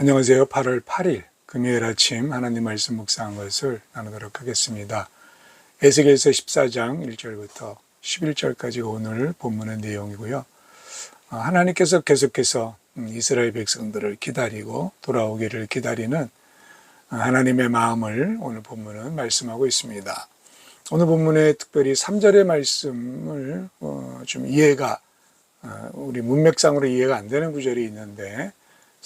안녕하세요. 8월 8일 금요일 아침 하나님 말씀 묵상한 것을 나누도록 하겠습니다. 에스겔서 14장 1절부터 11절까지가 오늘 본문의 내용이고요. 어, 하나님께서 계속해서 음, 이스라엘 백성들을 기다리고 돌아오기를 기다리는 어, 하나님의 마음을 오늘 본문은 말씀하고 있습니다. 오늘 본문에 특별히 3절의 말씀을 어, 좀 이해가 우리 문맥상으로 이해가 안 되는 구절이 있는데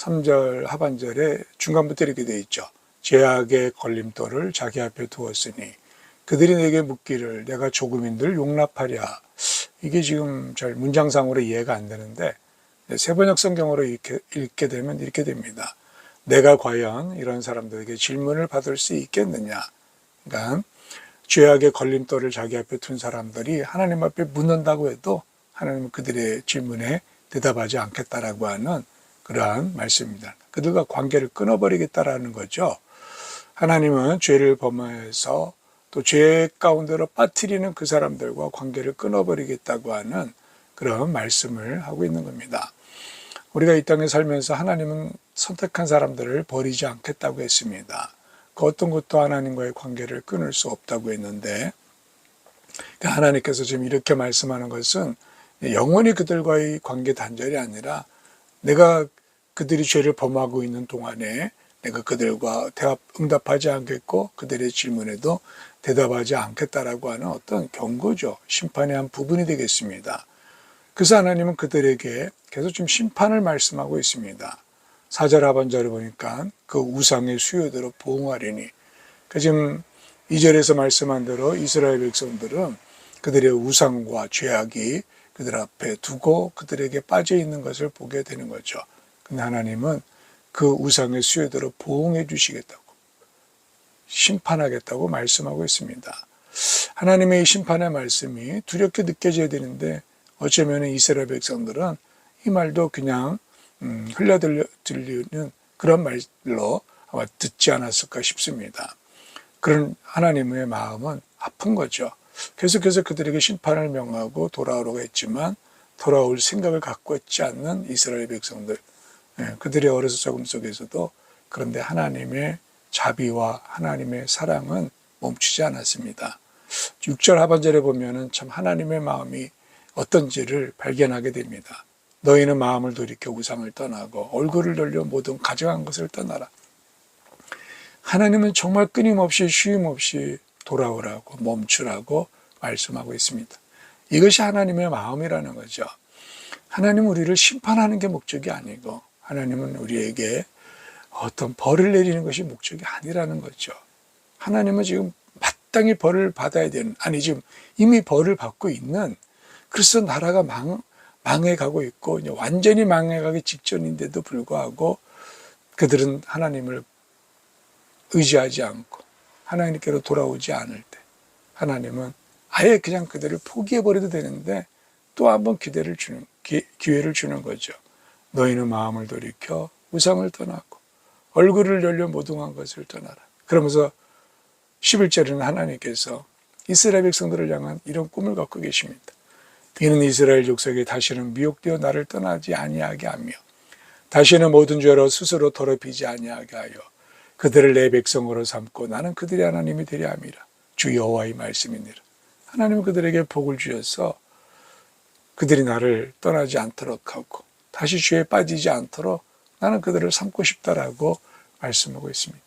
3절 하반절에 중간부터 이렇게 되어 있죠. 죄악의 걸림돌을 자기 앞에 두었으니 그들이 내게 묻기를 내가 조금인들 용납하랴. 이게 지금 잘 문장상으로 이해가 안 되는데 세번역 성경으로 이렇게 읽게 되면 이렇게 됩니다. 내가 과연 이런 사람들에게 질문을 받을 수 있겠느냐. 그러니까 죄악의 걸림돌을 자기 앞에 둔 사람들이 하나님 앞에 묻는다고 해도 하나님은 그들의 질문에 대답하지 않겠다라고 하는 그러한 말씀입니다. 그들과 관계를 끊어버리겠다라는 거죠. 하나님은 죄를 범해서 또 죄 가운데로 빠뜨리는 그 사람들과 관계를 끊어버리겠다고 하는 그런 말씀을 하고 있는 겁니다. 우리가 이 땅에 살면서 하나님은 선택한 사람들을 버리지 않겠다고 했습니다. 그 어떤 것도 하나님과의 관계를 끊을 수 없다고 했는데 그 하나님께서 지금 이렇게 말씀하는 것은 영원히 그들과의 관계 단절이 아니라 내가 그들이 죄를 범하고 있는 동안에 내가 그들과 대답, 응답하지 않겠고 그들의 질문에도 대답하지 않겠다라고 하는 어떤 경고죠. 심판의 한 부분이 되겠습니다. 그래서 하나님은 그들에게 계속 좀 심판을 말씀하고 있습니다. 사절 하반절을 보니까 그 우상의 수요대로 보응하리니. 그 지금 2절에서 말씀한 대로 이스라엘 백성들은 그들의 우상과 죄악이 그들 앞에 두고 그들에게 빠져 있는 것을 보게 되는 거죠. 근데 하나님은 그 우상의 수요대로 보응해 주시겠다고 심판하겠다고 말씀하고 있습니다. 하나님의 심판의 말씀이 두렵게 느껴져야 되는데 어쩌면 이스라엘 백성들은 이 말도 그냥 음, 흘려들리는 그런 말로 아마 듣지 않았을까 싶습니다. 그런 하나님의 마음은 아픈 거죠. 계속해서 그들에게 심판을 명하고 돌아오라고 했지만 돌아올 생각을 갖고 있지 않는 이스라엘 백성들 예, 그들의 어려서 적음 속에서도 그런데 하나님의 자비와 하나님의 사랑은 멈추지 않았습니다. 6절 하반절에 보면은 참 하나님의 마음이 어떤지를 발견하게 됩니다. 너희는 마음을 돌이켜 우상을 떠나고 얼굴을 돌려 모든 가져간 것을 떠나라. 하나님은 정말 끊임없이 쉼 없이 돌아오라고 멈추라고 말씀하고 있습니다. 이것이 하나님의 마음이라는 거죠. 하나님은 우리를 심판하는 게 목적이 아니고 하나님은 우리에게 어떤 벌을 내리는 것이 목적이 아니라는 거죠. 하나님은 지금 마땅히 벌을 받아야 되는, 아니 지금 이미 벌을 받고 있는 그래서 나라가 망, 망해가고 있고 완전히 망해가기 직전인데도 불구하고 그들은 하나님을 의지하지 않고 하나님께로 돌아오지 않을 때 하나님은 아예 그냥 그들을 포기해버려도 되는데 또 한 번 기대를 주는, 기, 기회를 주는 거죠. 너희는 마음을 돌이켜 우상을 떠나고 얼굴을 열려 모둥한 것을 떠나라. 그러면서 11절에는 하나님께서 이스라엘 백성들을 향한 이런 꿈을 갖고 계십니다. 이는 이스라엘 족속이 다시는 미혹되어 나를 떠나지 아니하게 하며 다시는 모든 죄로 스스로 더럽히지 아니하게 하여 그들을 내 백성으로 삼고 나는 그들의 하나님이 되려 함이라. 주 여호와의 말씀이니라. 하나님은 그들에게 복을 주셔서 그들이 나를 떠나지 않도록 하고 다시 죄에 빠지지 않도록 나는 그들을 삼고 싶다라고 말씀하고 있습니다.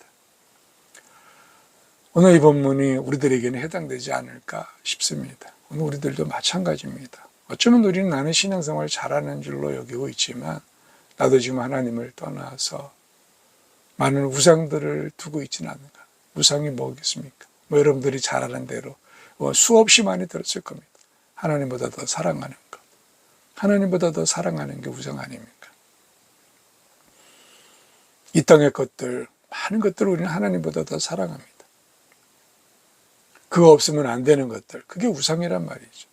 오늘 이 본문이 우리들에게는 해당되지 않을까 싶습니다. 오늘 우리들도 마찬가지입니다. 어쩌면 우리는 나는 신앙생활 잘하는 줄로 여기고 있지만 나도 지금 하나님을 떠나서 많은 우상들을 두고 있지는 않는가. 우상이 뭐겠습니까? 뭐 여러분들이 잘 아는 대로 뭐 수없이 많이 들었을 겁니다. 하나님보다 더 사랑하는 것. 하나님보다 더 사랑하는 게 우상 아닙니까? 이 땅의 것들, 많은 것들을 우리는 하나님보다 더 사랑합니다. 그거 없으면 안 되는 것들, 그게 우상이란 말이죠.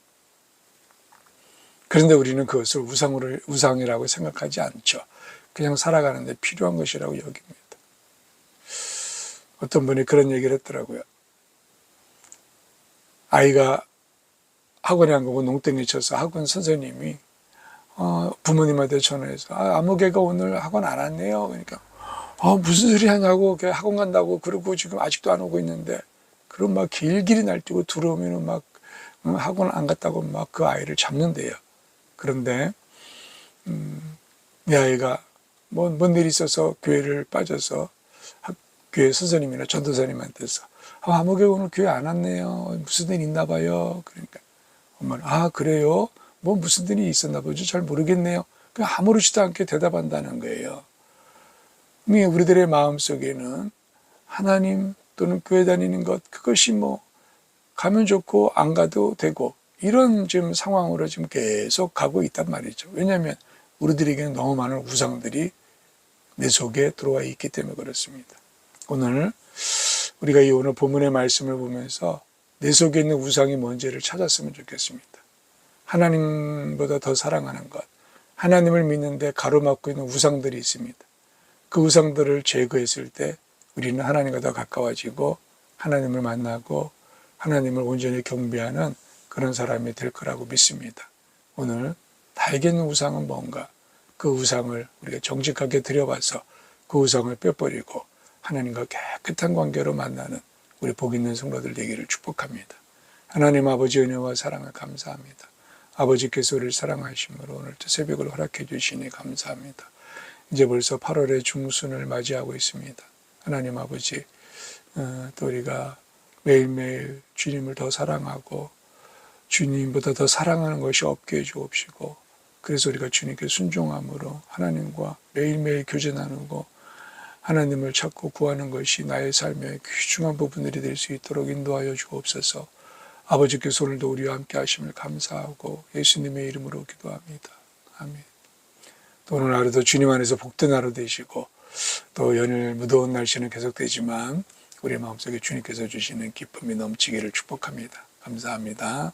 그런데 우리는 그것을 우상으로, 우상이라고 생각하지 않죠. 그냥 살아가는데 필요한 것이라고 여깁니다. 어떤 분이 그런 얘기를 했더라고요. 아이가 학원에 안 가고 농땡이 쳐서 학원 선생님이 어, 부모님한테 전화해서 아, 아무 개가 오늘 학원 안 왔네요. 그러니까 어, 무슨 소리 하냐고, 걔 학원 간다고, 그러고 지금 아직도 안 오고 있는데, 그럼 막 길길이 날뛰고 들어오면은 막, 응, 학원 안 갔다고 막 그 아이를 잡는데요. 그런데, 음, 내 아이가 뭐, 뭔 일이 있어서 교회를 빠져서 학, 교회 선생님이나 전도사님한테서, 아, 아무개 오늘 교회 안 왔네요. 무슨 일 있나 봐요. 그러니까, 엄마는, 아, 그래요? 뭐 무슨 일이 있었나 보죠. 잘 모르겠네요. 그냥 아무렇지도 않게 대답한다는 거예요. 우리들의 마음 속에는 하나님 또는 교회 다니는 것 그것이 뭐 가면 좋고 안 가도 되고 이런 지금 상황으로 지금 계속 가고 있단 말이죠. 왜냐하면 우리들에게는 너무 많은 우상들이 내 속에 들어와 있기 때문에 그렇습니다. 오늘 우리가 이 오늘 본문의 말씀을 보면서 내 속에 있는 우상이 뭔지를 찾았으면 좋겠습니다. 하나님보다 더 사랑하는 것, 하나님을 믿는데 가로막고 있는 우상들이 있습니다. 그 우상들을 제거했을 때 우리는 하나님과 더 가까워지고 하나님을 만나고 하나님을 온전히 경배하는 그런 사람이 될 거라고 믿습니다. 오늘 나에게 있는 우상은 뭔가 그 우상을 우리가 정직하게 들여봐서 그 우상을 빼버리고 하나님과 깨끗한 관계로 만나는 우리 복 있는 성도들 되기를 축복합니다. 하나님 아버지 은혜와 사랑을 감사합니다. 아버지께서 우리를 사랑하심으로 오늘도 새벽을 허락해 주시니 감사합니다. 이제 벌써 8월의 중순을 맞이하고 있습니다. 하나님 아버지, 어, 또 우리가 매일매일 주님을 더 사랑하고 주님보다 더 사랑하는 것이 없게 해주옵시고 그래서 우리가 주님께 순종함으로 하나님과 매일매일 교제 나누고 하나님을 찾고 구하는 것이 나의 삶의 귀중한 부분들이 될 수 있도록 인도하여 주옵소서 아버지께서 오늘도 우리와 함께 하심을 감사하고 예수님의 이름으로 기도합니다. 아멘. 또 오늘 하루도 주님 안에서 복된 하루 되시고 또 연일 무더운 날씨는 계속되지만 우리 마음속에 주님께서 주시는 기쁨이 넘치기를 축복합니다. 감사합니다.